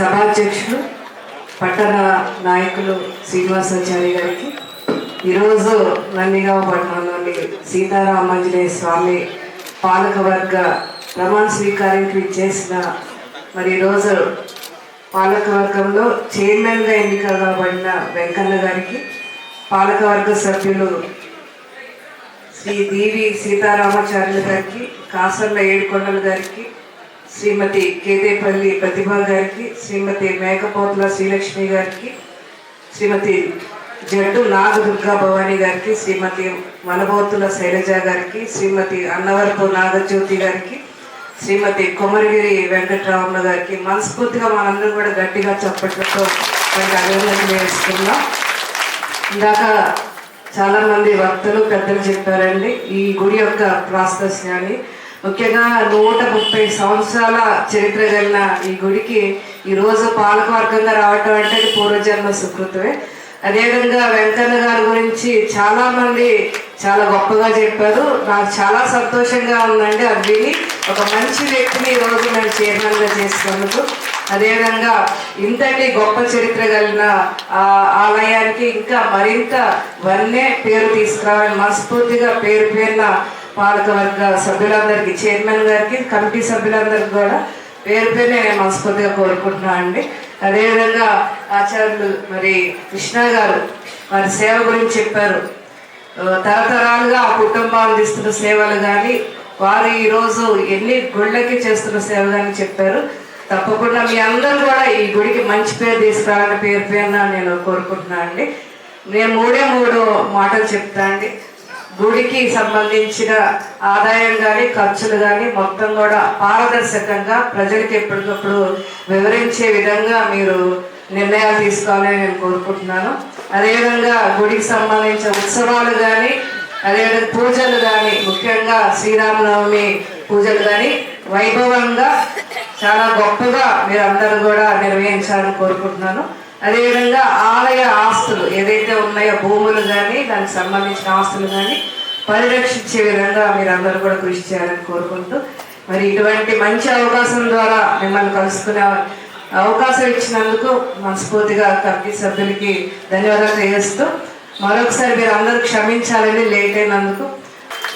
సభాధ్యక్షులు పట్టణ నాయకులు శ్రీనివాసాచారి గారికి. ఈరోజు నందిగావ పట్టణంలోని సీతారామాంజనేయ స్వామి పాలకవర్గ ప్రమాణ స్వీకారానికి చేసిన మరి ఈరోజు పాలకవర్గంలో చైర్మన్గా ఎన్నిక కాబడిన వెంకన్న గారికి పాలకవర్గ సభ్యులు శ్రీ దేవి సీతారామాచార్యుల గారికి కాసర్ల ఏడుకొండల గారికి శ్రీమతి కేదేపల్లి ప్రతిభ గారికి శ్రీమతి మేకపోతుల శ్రీలక్ష్మి గారికి శ్రీమతి జడ్డు నాగదుర్గా భవాని గారికి శ్రీమతి మనబోతుల శైలజ గారికి శ్రీమతి అన్నవరపు నాగజ్యోతి గారికి శ్రీమతి కొమరగిరి వెంకటరామన్న గారికి మనస్ఫూర్తిగా మనందరం కూడా గట్టిగా చప్పట్లతో వారికి అభినందనలు వేసుకున్నాం ఇందాక చాలామంది వక్తలు పెద్దలు చెప్పారండి ఈ గుడి యొక్క ప్రాశస్యాన్ని ముఖ్యంగా నూట ముప్పై సంవత్సరాల చరిత్ర కలిగిన ఈ గుడికి ఈరోజు పాలకవర్గంగా రావటం అంటే అది పూర్వజన్మ సుకృతమే. అదేవిధంగా వెంకన్న గారి గురించి చాలా మంది చాలా గొప్పగా చెప్పారు. నాకు చాలా సంతోషంగా ఉందండి. అది విని ఒక మంచి వ్యక్తిని ఈరోజు రోజు నేను చైర్మన్గా చేసినందుకు అదేవిధంగా ఇంతటి గొప్ప చరిత్ర కలిగిన ఆ ఆలయానికి ఇంకా మరింత వన్నే పేరు తీసుకురావాలని మనస్ఫూర్తిగా పేరు పేరున పాలకవర్గ సభ్యులందరికీ చైర్మన్ గారికి కమిటీ సభ్యులందరికీ కూడా పేరు పేరు నేను మనస్ఫూర్తిగా కోరుకుంటున్నాను అండి. అదేవిధంగా ఆచార్యులు మరి కృష్ణ గారు వారి సేవ గురించి చెప్పారు. తరతరాలుగా ఆ కుటుంబం అందిస్తున్న సేవలు కానీ వారు ఈరోజు ఎన్ని గుళ్ళకి చేస్తున్న సేవ కానీ చెప్పారు. తప్పకుండా మీ అందరూ కూడా ఈ గుడికి మంచి పేరు తీసుకురావాలని పేరు పేరున నేను కోరుకుంటున్నాను అండి. నేను మూడే మూడు మాటలు చెప్తా అండి గుడికి సంబంధించిన ఆదాయం కానీ ఖర్చులు కానీ మొత్తం కూడా పారదర్శకంగా ప్రజలకు ఎప్పటికప్పుడు వివరించే విధంగా మీరు నిర్ణయాలు తీసుకోవాలని నేను కోరుకుంటున్నాను. అదేవిధంగా గుడికి సంబంధించిన ఉత్సవాలు కానీ అదేవిధంగా పూజలు కానీ ముఖ్యంగా శ్రీరామనవమి పూజలు కానీ వైభవంగా చాలా గొప్పగా మీరు అందరూ కూడా నిర్వహించాలని కోరుకుంటున్నాను. అదేవిధంగా ఆలయ ఆస్తులు ఏదైతే ఉన్నాయో భూములు కానీ దానికి సంబంధించిన ఆస్తులు కానీ పరిరక్షించే విధంగా మీరు అందరూ కూడా కృషి చేయాలని కోరుకుంటూ మరి ఇటువంటి మంచి అవకాశం ద్వారా మిమ్మల్ని కలుసుకునే అవకాశం ఇచ్చినందుకు మనస్ఫూర్తిగా కమిటీ సభ్యులకి ధన్యవాదాలు తెలియజేస్తూ మరొకసారి మీరు అందరూ క్షమించాలని లేట్ అయినందుకు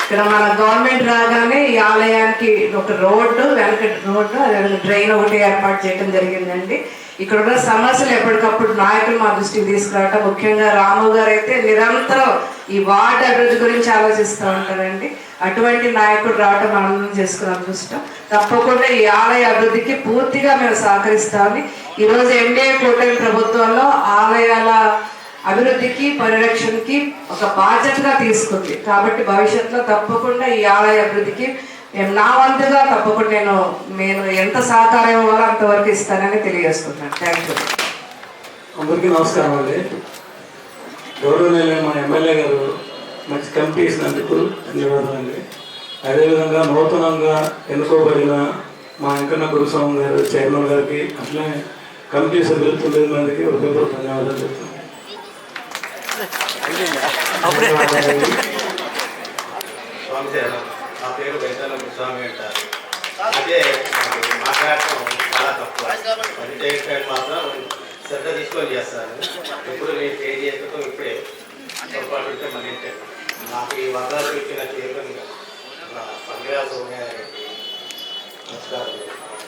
ఇక్కడ మన గవర్నమెంట్ రాగానే ఈ ఆలయానికి ఒక రోడ్డు వెనక రోడ్డు అదేవిధంగా డ్రైన్ ఒకటి ఏర్పాటు చేయడం జరిగిందండి. ఇక్కడ ఉన్న సమస్యలు ఎప్పటికప్పుడు నాయకులు మా దృష్టికి తీసుకురావటం. ముఖ్యంగా రాము గారు అయితే నిరంతరం ఈ వార్డు అభివృద్ధి గురించి ఆలోచిస్తూ ఉంటారండి అటువంటి నాయకుడు రావటం ఆనందం చేసుకున్న అదృష్టం. తప్పకుండా ఈ ఆలయ అభివృద్ధికి పూర్తిగా మేము సహకరిస్తామని ఈరోజు ఎన్డీఏ కూటమి ప్రభుత్వంలో ఆలయాల అభివృద్ధికి పరిరక్షణకి ఒక బాధ్యతగా తీసుకుంది. కాబట్టి భవిష్యత్తులో తప్పకుండా ఈ ఆలయ అభివృద్ధికి నా వంతుగా తప్పకుండా నేను నేను ఎంత సహకారం ఇవ్వాలో అంతవరకు ఇస్తానని తెలియజేస్తున్నాను. థ్యాంక్ యూ అందరికీ నమస్కారం అండి. గౌరవనీయులైన మన ఎమ్మెల్యే గారు మంచి కమిటీ ఇచ్చినందుకు ధన్యవాదాలు అండి. అదేవిధంగా నూతనంగా ఎన్నుకోబడిన మా వెంకన్న గురుస్వామి గారు చైర్మన్ గారికి అట్లనే కమిటీ సభ్యులు తొమ్మిది మందికి హృదయపూర్వక ధన్యవాదాలు చెప్తున్నాను. స్వామి నా పేరు వెంకన్న స్వామి అంటారు. అదే మాట్లాడటం చాలా తక్కువ. పని టైం మాత్రం శ్రద్ధ తీసుకొని చేస్తాను. ఎప్పుడు నేను చేయి ఇప్పుడే పొరపాటు ఉంటే మన ఇంటాను. నాకు ఈ వదలకు ఇచ్చిన నా పండుగ సోమ్య నమస్కారం.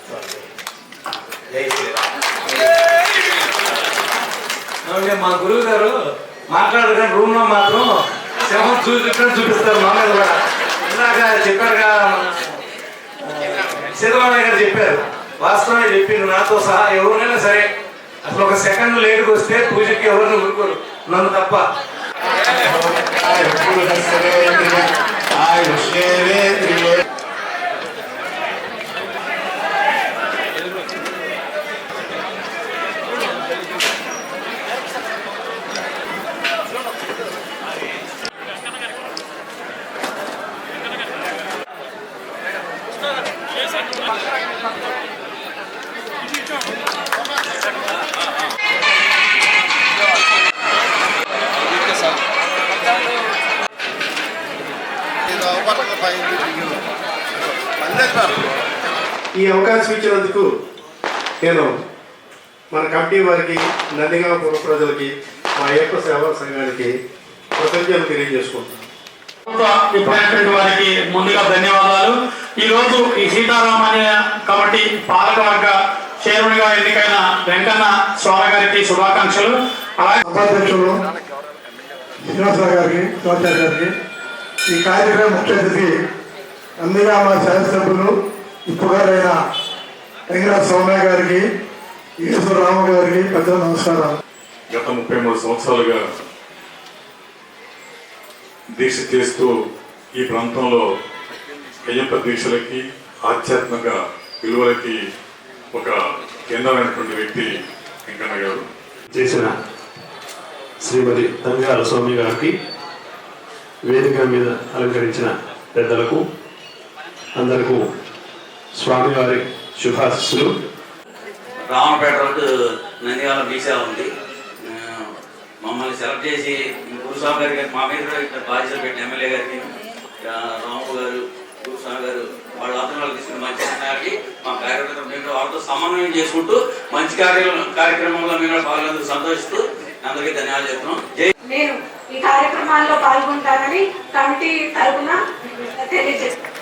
స్వామి. జై శ్రీరామ్. మా గురువు గారు మాట్లాడగానే రూమ్లో మాత్రం సింహం చూపించడం చూపిస్తారు మా మీద కూడా. చెప్పారు కదా ఇక్కడ గారు చెప్పారు. వాస్తవమే చెప్పారు నాతో సహా ఎవరినైనా సరే అసలు ఒక సెకండ్ లేట్కి వస్తే పూజకి ఎవరిని ఊరుకోరు. నన్ను తప్ప. ఈ అవకాశం ఇచ్చినందుకు నేను మన కమిటీ వారికి నందిగామ పుర ప్రజలకి మా అయ్యప్ప సేవా సంఘానికి కృతజ్ఞతలు తెలియజేసుకుంటాం ఇప్పుడైనటువంటి వారికి ముందుగా ధన్యవాదాలు. ఈ రోజు ఈ సీతారామయ్య కమిటీ పాలకవర్గ చైర్మన్గా ఎన్నికైన వెంకన్న స్వామి గారికి శుభాకాంక్షలు. అలాగే ఉపాధ్యక్షులు శ్రీనివాసరావు గారికి శివాచార్య గారికి ఈ కార్యక్రమం ముఖ్య అతిథి నందిగామ శాసనసభ్యులు ఇప్పుగారైన వెంకట సౌమ్య గారికి ఈశ్వర రామ గారికి పెద్ద నమస్కారం గత ముప్పై మూడు సంవత్సరాలుగా దీక్ష చేస్తూ ఈ ప్రాంతంలో అయ్యప్ప దీక్షలకి ఆధ్యాత్మిక విలువలకి ఒక కేంద్రమైనటువంటి వ్యక్తి వెంకన్న గారు. చేసిన శ్రీమతి తంగాల స్వామి గారికి వేదిక మీద అలంకరించిన పెద్దలకు అందరకు స్వామివారి శుభాశిస్సులు. రామపేట రోడ్డు నంద్యాల బీసా ఉంది మమ్మల్ని సెలెక్ట్ చేసి గురుస్వామి గారి మా మీద కూడా ఇక్కడ బాధ్యత పెట్టిన ఎమ్మెల్యే గారికి రాము గారు గురుస్వామి గారు వాళ్ళ ఆధ్వర్యంలో తీసుకున్న మంచి నిర్ణయాలకి మా కార్యకర్తలు మేము వాళ్ళతో సమన్వయం చేసుకుంటూ మంచి కార్య కార్యక్రమంలో మేము కూడా పాల్గొనేందుకు సంతోషిస్తూ అందరికీ ధన్యవాదాలు చెప్తున్నాం. జై నేను ఈ కార్యక్రమాల్లో పాల్గొంటానని కమిటీ తరపున తెలియజేస్తాను.